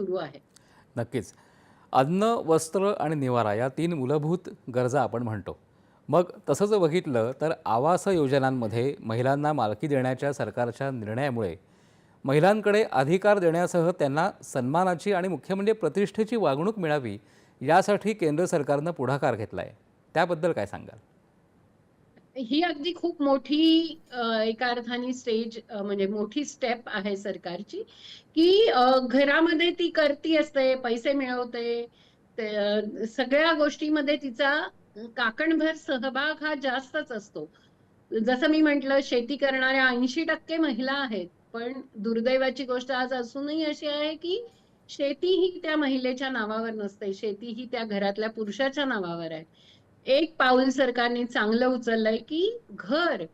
सुरू आहे. नक्कीच. अन्न वस्त्र आणि निवारा या तीन मूलभूत गरजा आपण म्हणतो. मग तसंच बघितलं तर आवास योजनांमध्ये महिलांना मालकी देण्याच्या सरकारच्या निर्णयामुळे महिलांकडे अधिकार देण्यासह त्यांना सन्मानाची आणि मुख्य म्हणजे प्रतिष्ठेची वागणूक मिळावी यासाठी केंद्र सरकारनं पुढाकार घेतला आहे त्याबद्दल काय सांगाल? ही अगदी खूप मोठी एका अर्थाने स्टेज म्हणजे मोठी स्टेप आहे सरकारची की घरामध्ये ती करती असते पैसे मिळवते सगळ्या गोष्टीमध्ये तिचा काकणभर सहभाग हा जास्तच असतो. जसं मी म्हंटल शेती करणाऱ्या ऐंशी टक्के महिला आहेत पण दुर्दैवाची गोष्ट आज असूनही अशी आहे की शेती ही त्या महिलेच्या नावावर नसते शेती ही त्या घरातल्या पुरुषाच्या नावावर आहे. एक पाऊल सरकारने चांगलं उचललंय की घर.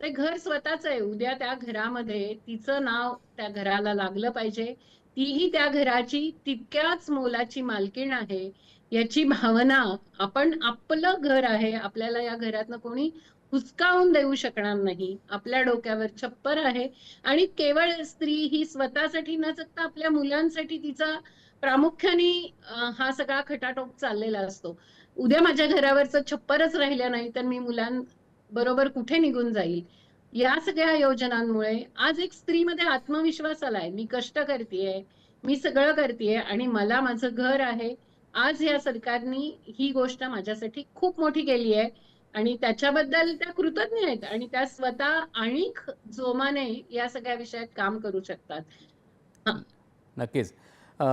ते घर स्वतःच आहे. उद्या त्या घरामध्ये तिचं नाव त्या घराला लागलं पाहिजे. तीही त्या घराची तितक्याच मोलाची मालकीण आहे याची भावना आपण आपलं घर आहे आपल्याला या घरातनं कोणी हुसकावून देऊ शकणार नाही. आपल्या डोक्यावर छप्पर आहे आणि केवळ स्त्री ही स्वतःसाठी न जगता आपल्या मुलांसाठी तिचा प्रामुख्याने हा सगळा खटाटोप चाललेला असतो. उद्या माझ्या घरावरचं छप्परच राहिलं नाही तर मी मुलांबरोबर कुठे निघून जाईल? या सगळ्या योजनांमुळे आज एक स्त्रीमध्ये आत्मविश्वास आलाय. मी कष्ट करतेय मी सगळं करतेय आणि मला माझं घर आहे. आज या सरकारने ही गोष्ट माझ्यासाठी खूप मोठी केली आहे आणि त्याच्याबद्दल त्या कृतज्ञ आहेत आणि त्या स्वतः आणिक जोमाने या सगळ्या विषयात काम करू शकतात. नक्कीच.